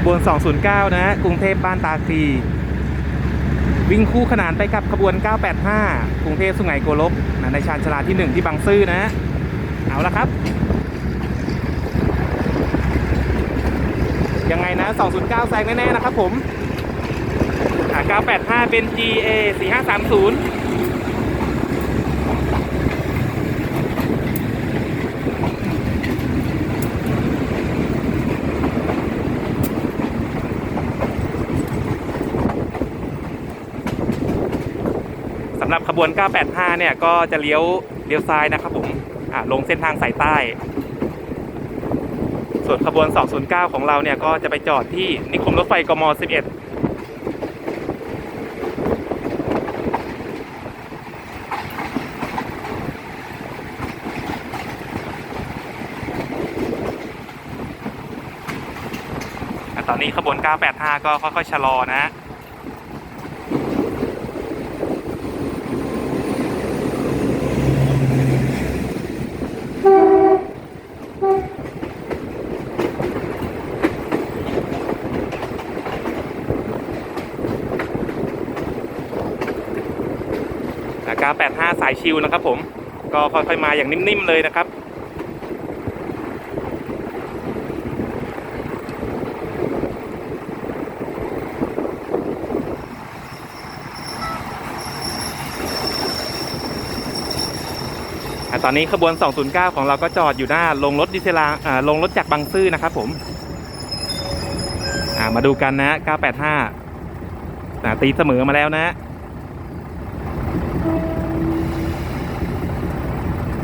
ขบวน 209นะฮะกรุงเทพบ้านตาคลีวิ่งคู่ขนานไปกับขบวน 985 กรุงเทพสุไหงโกลกนะในชานชาลาที่ 1 ที่บางซื่อนะฮะเอาละครับ ยังไงนะ 209 แซงแน่ ๆ นะครับผมอ่า985 เป็น GA 4530ำหรับขบวน 985 เนี่ยก็จะเลี้ยวเลี้ยวซ้ายนะครับผมอ่าลงเส้นทางสายใต้ ส่วนขบวน 209 ของเราเนี่ยก็จะไปจอดที่นิคมรถไฟกม 11ตอนนี้ขบวน 985 ก็ค่อยๆชะลอนะ 985 สายชิวนะครับผม ก็ค่อยๆมาอย่างนิ่มๆเลยนะครับอะตอนนี้ขบวน 209 ของเราก็จอดอยู่หน้าลงรถดีเซลาอ่าลงรถจากบางซื่อนะครับผมอ่ามาดูกันนะ 985ตีเสมอมาแล้วนะ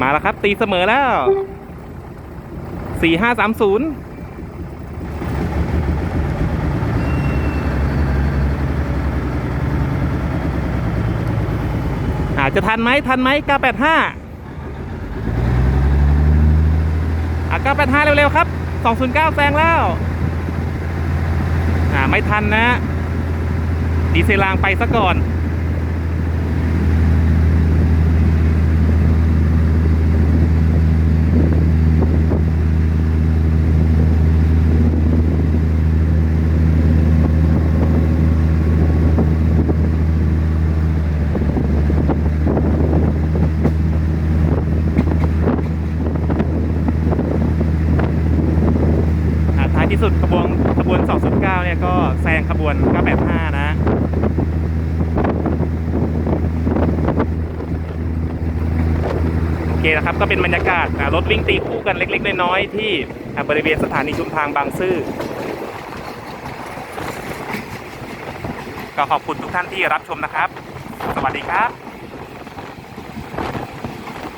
มาแล้วครับ ตีเสมอแล้วสี่ห้าสามศูนย์อาจจะทันไหมทันไหม985อะ985เร็ว ๆ ครับ209แซงแล้วอ่าไม่ทันนะดีเซลางไปซะก่อน อ่าท้ายที่สุดขบ วนขบน209 เนี่ยก็แซงขบวน 985 นะโอเคนะครับก็เป็นบรรยากาศรถวิ่งตีคู่กันเล็ก ๆ น้อยๆที่บริเวณสถานีชุมทางบางซื่อ ก็ขอบคุณทุกท่านที่รับชมนะครับ สวัสดีครับ